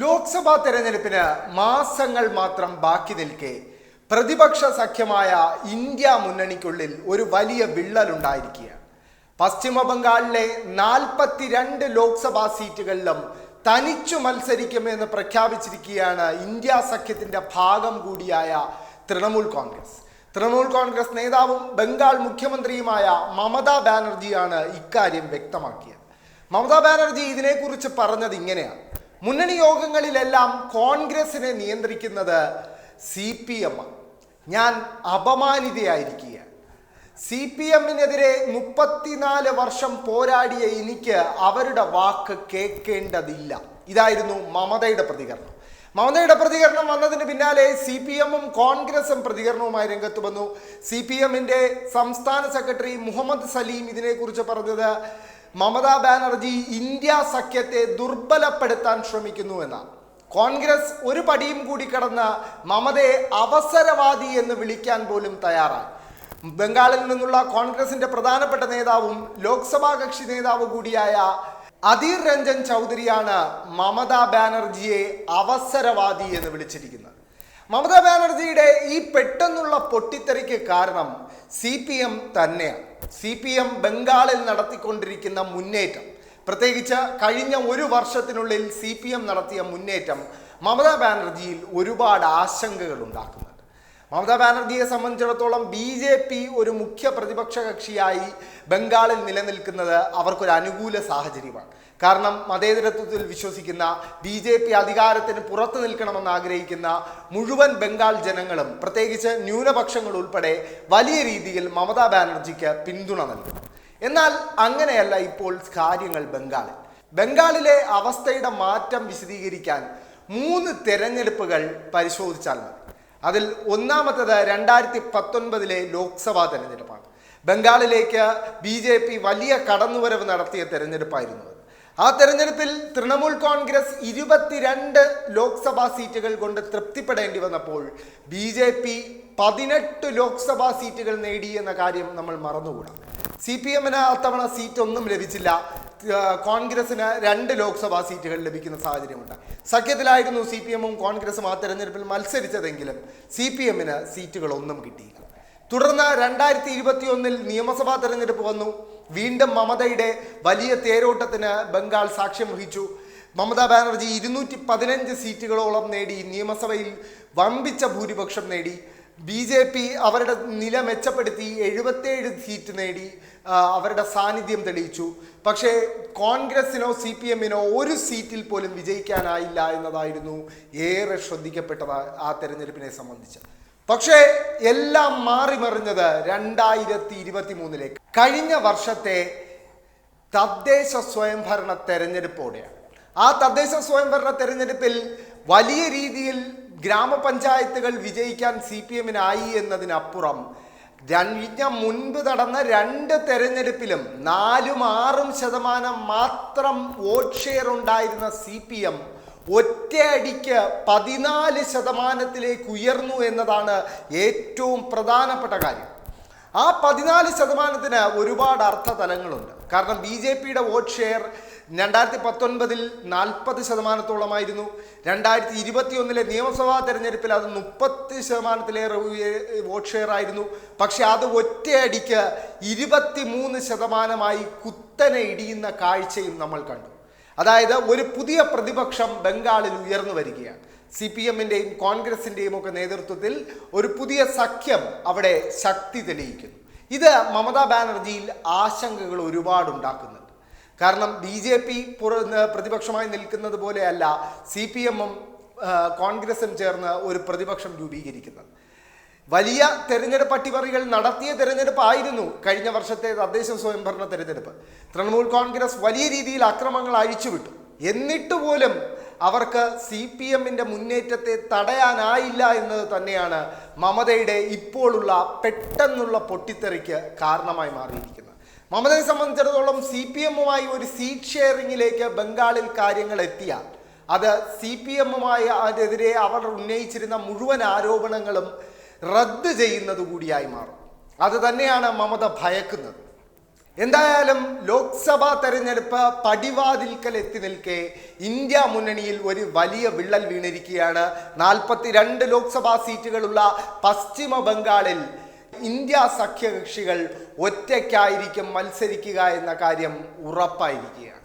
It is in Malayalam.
ലോക്സഭാ തെരഞ്ഞെടുപ്പിന് മാസങ്ങൾ മാത്രം ബാക്കി നിൽക്കെ പ്രതിപക്ഷ സഖ്യമായ ഇന്ത്യ മുന്നണിക്കുള്ളിൽ ഒരു വലിയ വിള്ളലുണ്ടായിരിക്കുകയാണ്. പശ്ചിമ ബംഗാളിലെ നാൽപ്പത്തിരണ്ട് ലോക്സഭാ സീറ്റുകളിലും തനിച്ചു മത്സരിക്കുമെന്ന് പ്രഖ്യാപിച്ചിരിക്കുകയാണ് ഇന്ത്യ സഖ്യത്തിന്റെ ഭാഗം കൂടിയായ തൃണമൂൽ കോൺഗ്രസ്. തൃണമൂൽ കോൺഗ്രസ് നേതാവും ബംഗാൾ മുഖ്യമന്ത്രിയുമായ മമതാ ബാനർജിയാണ് ഇക്കാര്യം വ്യക്തമാക്കിയത്. മമതാ ബാനർജി ഇതിനെക്കുറിച്ച് പറഞ്ഞത് ഇങ്ങനെയാണ്. മുന്നണി യോഗങ്ങളിലെല്ലാം കോൺഗ്രസിനെ നിയന്ത്രിക്കുന്നത് സി പി എം ഞാൻ അപമാനിതയായിരിക്കുകയാണ്. സി പി എമ്മിനെതിരെ മുപ്പത്തിനാല് വർഷം പോരാടിയ എനിക്ക് അവരുടെ വാക്ക് കേൾക്കേണ്ടതില്ല. ഇതായിരുന്നു മമതയുടെ പ്രതികരണം. മമതയുടെ പ്രതികരണം വന്നതിന് പിന്നാലെ സി പി എമ്മും കോൺഗ്രസും പ്രതികരണവുമായി രംഗത്ത് വന്നു. സി പി എമ്മിന്റെ സംസ്ഥാന സെക്രട്ടറി മുഹമ്മദ് സലീം ഇതിനെക്കുറിച്ച് പറഞ്ഞത് മമതാ ബാനർജി ഇന്ത്യ സഖ്യത്തെ ദുർബലപ്പെടുത്താൻ ശ്രമിക്കുന്നു എന്നാണ് കോൺഗ്രസ് ഒരു പടിയും കൂടി കടന്ന് മമതയെ അവസരവാദി എന്ന് വിളിക്കാൻ പോലും തയ്യാറാണ് ബംഗാളിൽ നിന്നുള്ള കോൺഗ്രസിന്റെ പ്രധാനപ്പെട്ട നേതാവും ലോക്സഭാ കക്ഷി നേതാവ് കൂടിയായ അധീർ രഞ്ജൻ ചൗധരിയാണ് മമതാ ബാനർജിയെ അവസരവാദി എന്ന് വിളിച്ചിരിക്കുന്നത്. മമതാ ബാനർജിയുടെ ഈ പെട്ടെന്നുള്ള പൊട്ടിത്തെറിക്ക് കാരണം സി പി എം തന്നെയാണ്. സി പി എം ബംഗാളിൽ നടത്തിക്കൊണ്ടിരിക്കുന്ന മുന്നേറ്റം. പ്രത്യേകിച്ച് കഴിഞ്ഞ ഒരു വർഷത്തിനുള്ളിൽ സി പി എം നടത്തിയ മുന്നേറ്റം മമതാ ബാനർജിയിൽ ഒരുപാട് ആശങ്കകൾ ഉണ്ടാക്കുന്നുണ്ട് മമതാ ബാനർജിയെ സംബന്ധിച്ചിടത്തോളം ബി ജെ പി ഒരു മുഖ്യ പ്രതിപക്ഷ കക്ഷിയായി ബംഗാളിൽ നിലനിൽക്കുന്നത് അവർക്കൊരു അനുകൂല സാഹചര്യമാണ്. കാരണം മതേതരത്വത്തിൽ വിശ്വസിക്കുന്ന ബി ജെ പി അധികാരത്തിന് പുറത്തു നിൽക്കണമെന്ന് ആഗ്രഹിക്കുന്ന മുഴുവൻ ബംഗാൾ ജനങ്ങളും പ്രത്യേകിച്ച് ന്യൂനപക്ഷങ്ങൾ ഉൾപ്പെടെ വലിയ രീതിയിൽ മമതാ ബാനർജിക്ക് പിന്തുണ നൽകും എന്നാൽ അങ്ങനെയല്ല ഇപ്പോൾ കാര്യങ്ങൾ ബംഗാളിൽ. ബംഗാളിലെ അവസ്ഥയുടെ മാറ്റം വിശദീകരിക്കാൻ മൂന്ന് തെരഞ്ഞെടുപ്പുകൾ പരിശോധിച്ചാൽ മതി. അതിൽ ഒന്നാമത്തേത് രണ്ടായിരത്തി പത്തൊൻപതിലെ ലോക്സഭാ തെരഞ്ഞെടുപ്പാണ്. ബംഗാളിലേക്ക് ബി ജെ പി വലിയ കടന്നുവരവ് നടത്തിയ തെരഞ്ഞെടുപ്പായിരുന്നു അത്. ആ തെരഞ്ഞെടുപ്പിൽ തൃണമൂൽ കോൺഗ്രസ് ഇരുപത്തിരണ്ട് ലോക്സഭാ സീറ്റുകൾ കൊണ്ട് തൃപ്തിപ്പെടേണ്ടി വന്നപ്പോൾ ബി ജെ പി പതിനെട്ട് ലോക്സഭാ സീറ്റുകൾ നേടി എന്ന കാര്യം നമ്മൾ മറന്നുകൂടാം. സി പി എമ്മിന് അത്തവണ സീറ്റ് ഒന്നും ലഭിച്ചില്ല. കോൺഗ്രസിന് രണ്ട് ലോക്സഭാ സീറ്റുകൾ ലഭിക്കുന്ന സാഹചര്യമുണ്ട്. സഖ്യത്തിലായിരുന്നു സി പി എമ്മും കോൺഗ്രസും ആ തെരഞ്ഞെടുപ്പിൽ മത്സരിച്ചതെങ്കിലും സി പി എമ്മിന് സീറ്റുകളൊന്നും കിട്ടിയില്ല. തുടർന്ന് രണ്ടായിരത്തി ഇരുപത്തിയൊന്നിൽ നിയമസഭാ തെരഞ്ഞെടുപ്പ് വന്നു. വീണ്ടും മമതയുടെ വലിയ തേരോട്ടത്തിന് ബംഗാൾ സാക്ഷ്യം വഹിച്ചു. മമതാ ബാനർജി ഇരുന്നൂറ്റി പതിനഞ്ച് സീറ്റുകളോളം നേടി നിയമസഭയിൽ വമ്പിച്ച ഭൂരിപക്ഷം നേടി. ബി ജെ പി അവരുടെ നില മെച്ചപ്പെടുത്തി എഴുപത്തേഴ് സീറ്റ് നേടി അവരുടെ സാന്നിധ്യം തെളിയിച്ചു. പക്ഷേ കോൺഗ്രസിനോ സി പി എമ്മിനോ ഒരു സീറ്റിൽ പോലും വിജയിക്കാനായില്ല എന്നതായിരുന്നു ഏറെ ശ്രദ്ധിക്കപ്പെട്ടത് ആ തെരഞ്ഞെടുപ്പിനെ സംബന്ധിച്ച്. പക്ഷേ എല്ലാം മാറിമറിഞ്ഞത് രണ്ടായിരത്തി ഇരുപത്തി മൂന്നിലേക്ക് കഴിഞ്ഞ വർഷത്തെ തദ്ദേശ സ്വയംഭരണ തെരഞ്ഞെടുപ്പോടെയാണ്. ആ തദ്ദേശ സ്വയംഭരണ തെരഞ്ഞെടുപ്പിൽ വലിയ രീതിയിൽ ഗ്രാമപഞ്ചായത്തുകൾ വിജയിക്കാൻ സി പി എമ്മിനായി എന്നതിനപ്പുറം കഴിഞ്ഞ മുൻപ് നടന്ന രണ്ട് തെരഞ്ഞെടുപ്പിലും നാലും ആറും ശതമാനം മാത്രം വോട്ട് ഷെയർ ഉണ്ടായിരുന്ന സി പി എം ഒറ്റയടിക്ക് പതിനാല് ശതമാനത്തിലേക്ക് ഉയർന്നു എന്നതാണ് ഏറ്റവും പ്രധാനപ്പെട്ട കാര്യം. ആ പതിനാല് ശതമാനത്തിന് ഒരുപാട് അർത്ഥതലങ്ങളുണ്ട്. കാരണം ബി ജെ പിയുടെ വോട്ട് ഷെയർ രണ്ടായിരത്തി പത്തൊൻപതിൽ നാൽപ്പത് ശതമാനത്തോളമായിരുന്നു. രണ്ടായിരത്തി ഇരുപത്തി ഒന്നിലെ നിയമസഭാ തെരഞ്ഞെടുപ്പിൽ അത് മുപ്പത്തി ശതമാനത്തിലേറെ വോട്ട് ഷെയർ ആയിരുന്നു പക്ഷെ അത് ഒറ്റയടിക്ക് ഇരുപത്തി മൂന്ന് ശതമാനമായി കുത്തനെ ഇടിയുന്ന കാഴ്ചയും നമ്മൾ കണ്ടു. അതായത് ഒരു പുതിയ പ്രതിപക്ഷം ബംഗാളിൽ ഉയർന്നു വരികയാണ്. സി പി എമ്മിന്റെയും കോൺഗ്രസിന്റെയും ഒക്കെ നേതൃത്വത്തിൽ ഒരു പുതിയ സഖ്യം അവിടെ ശക്തി തെളിയിക്കുന്നു. ഇത് മമതാ ബാനർജിയിൽ ആശങ്കകൾ ഒരുപാട് ഉണ്ടാക്കുന്നുണ്ട് കാരണം ബി ജെ പി പ്രതിപക്ഷമായി നിൽക്കുന്നത് പോലെയല്ല സി പി എമ്മും കോൺഗ്രസും ചേർന്ന് ഒരു പ്രതിപക്ഷം രൂപീകരിക്കുന്നത്. വലിയ തെരഞ്ഞെടുപ്പ് അട്ടിമറികൾ നടത്തിയ തെരഞ്ഞെടുപ്പായിരുന്നു കഴിഞ്ഞ വർഷത്തെ തദ്ദേശ സ്വയംഭരണ തെരഞ്ഞെടുപ്പ്. തൃണമൂൽ കോൺഗ്രസ് വലിയ രീതിയിൽ അക്രമങ്ങൾ അഴിച്ചുവിട്ടു. എന്നിട്ട് പോലും അവർക്ക് സി പി എമ്മിന്റെ മുന്നേറ്റത്തെ തടയാനായില്ല എന്നത് തന്നെയാണ് മമതയുടെ ഇപ്പോഴുള്ള പെട്ടെന്നുള്ള പൊട്ടിത്തെറിക്ക് കാരണമായി മാറിയിരിക്കുന്നത്. മമതയെ സംബന്ധിച്ചിടത്തോളം സി പി എമ്മുമായി ഒരു സീറ്റ് ഷെയറിങ്ങിലേക്ക് ബംഗാളിൽ കാര്യങ്ങൾ എത്തിയ. അത് സി പി എമ്മുമായി അതിനെതിരെ അവർ ഉന്നയിച്ചിരുന്ന മുഴുവൻ ആരോപണങ്ങളും റദ്ദ് ചെയ്യുന്നത് കൂടിയായി മാറും. അത് തന്നെയാണ് മമത ഭയക്കുന്നത്. എന്തായാലും ലോക്സഭാ തെരഞ്ഞെടുപ്പ് പടിവാതിൽക്കൽ എത്തി നിൽക്കെ ഇന്ത്യ മുന്നണിയിൽ ഒരു വലിയ വിള്ളൽ വീണിരിക്കുകയാണ്. നാൽപ്പത്തിരണ്ട് ലോക്സഭാ സീറ്റുകളുള്ള പശ്ചിമ ബംഗാളിൽ ഇന്ത്യ സഖ്യകക്ഷികൾ ഒറ്റയ്ക്കായിരിക്കും മത്സരിക്കുക എന്ന കാര്യം ഉറപ്പായിരിക്കുകയാണ്.